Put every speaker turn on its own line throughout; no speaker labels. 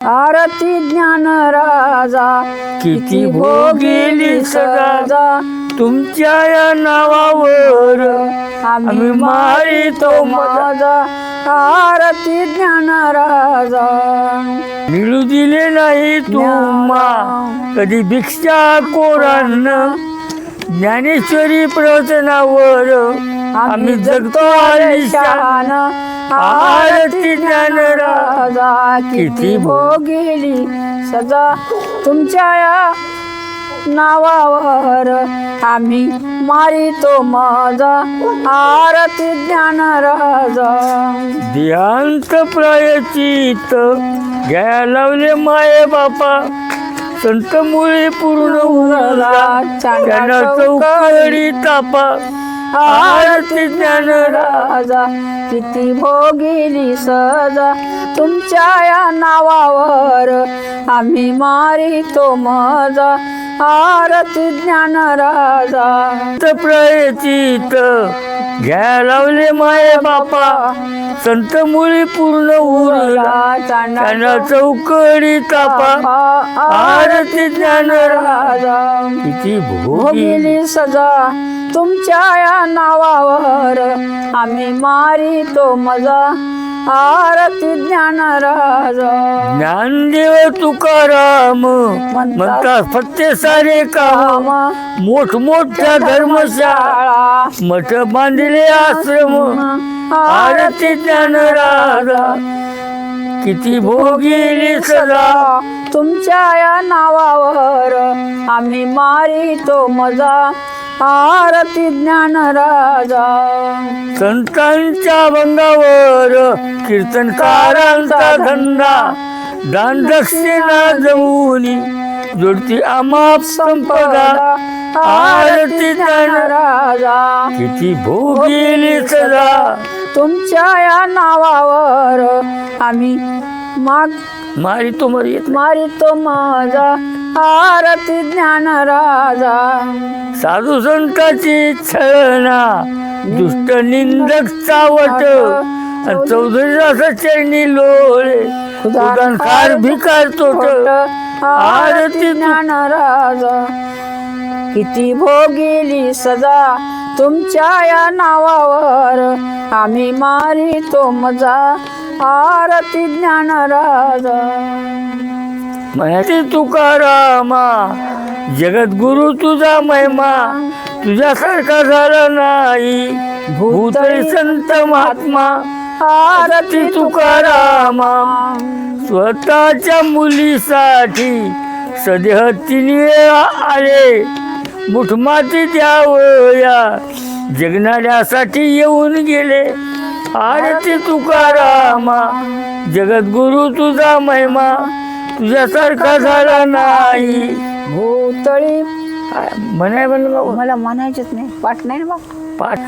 आरती ज्ञान राजा
किती भोगेली सदा तुमच्या या नावावर
आम्ही मारितो माझा आरती ज्ञान राजा.
मिळू दिले नाही तुम्हा. कधी भिक्षा कोरांना ज्ञानेश्वरी प्रवचनावर आम्ही जगतो आलिशान. आरती ज्ञान
राजा. किती भोगेली सजा. तुमच्या या नावावर आम्ही मारितो माझा. आरती ज्ञान राजा.
देहांत प्रायचित घ्या लावले माये बापा. संत मुळे पूर्ण चौकडी तापा. आरती ज्ञान
राजा किती भोगिली सजा तुमच्या या नावावर आम्ही मारितो मजा. आरती ज्ञान राजा.
प्रयचित घ्या लावले माय बापा संत मुळी पूर्ण उरला त्यांना चौकडी तापा आरती ज्ञान
राजा
किती
भोगिली सजा तुमच्या या नावावर. आम्ही मारितो मजा. आरती ज्ञान राजा
ज्ञानदेव तुकाराम. म्हणतात फत्ते सारे काम. मोठमोठ्या धर्मशाळा. मठ बांधले आश्रम. आरती ज्ञान राजा किती भोगिली सदा
तुमच्या या नावावर आम्ही मारितो मजा. आरती ज्ञान राजा.
संतांच्या भंगावर कीर्तनकारांचा धंदा. दान दक्षिणा जमुनी जोडती आमाप संपदा. आरती ज्ञान
राजा.
किती भोगिली सदा
तुमच्या या नावावर आम्ही माग
मारी तो मरी येत
मारितो माझा. आरती ज्ञान राजा.
साधू संतांची छळना. दुष्ट निंदक चावट. चौधरी चरणी लोळे. उदानकार भिकार तोट.
आरती ज्ञान राजा. किती भोगिली सजा तुमच्या या नावावर. आम्ही मारितो मजा आरती ज्ञान राजा
म्हणाते तुकारामा जगद्गुरु तुझा महिमा तुझ्यासारखा झाला नाही. भूत संत महात्मा आरती तुकारामा स्वतःच्या मुलीसाठी सदेह तिने आले. मुठमाती द्यावया. जगणाऱ्यासाठी येऊन गेले. आरती तुकारामा जगद्गुरु तुझा महिमा. तुझ्यासारखा झाला नाही.
भूतळी
म्हणाय म्हणलं
मला म्हणायचेच नाही. पाठ नाही ना बा
पाच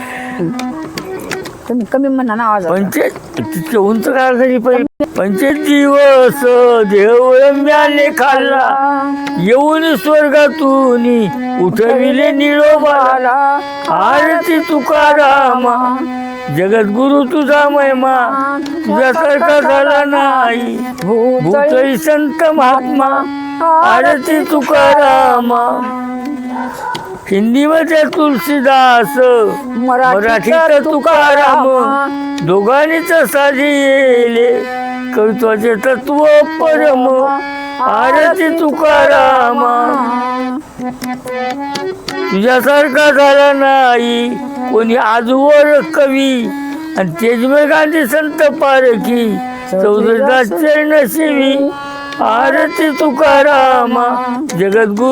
तुम्ही कमी म्हणा ना आवाज
पंचायत तितके उंच काढायची पण पंचायत दिवस देवळंब्याने खाल्ला. येऊन स्वर्गातून उठविले निळोबाला आरती तुकारामा जगद्गुरु तुझा महिमा. तुझ्यासारखा झाला नाही. भूतळी संत महात्मा. आरती तुकारामा हिंदीमध्ये तुलसीदास. मराठीत तुकाराम. दोघांनीच साधी येले. कवित्वाचे तत्व परम. आरती तुकारामा. तुझ्यासारखा झाला नाही. कोणी आजवर कवी. आणि तेजमे गांधी संत पारखी. चौधरीदास चरण शिवी आरती तुकारामा. जगद्गुरु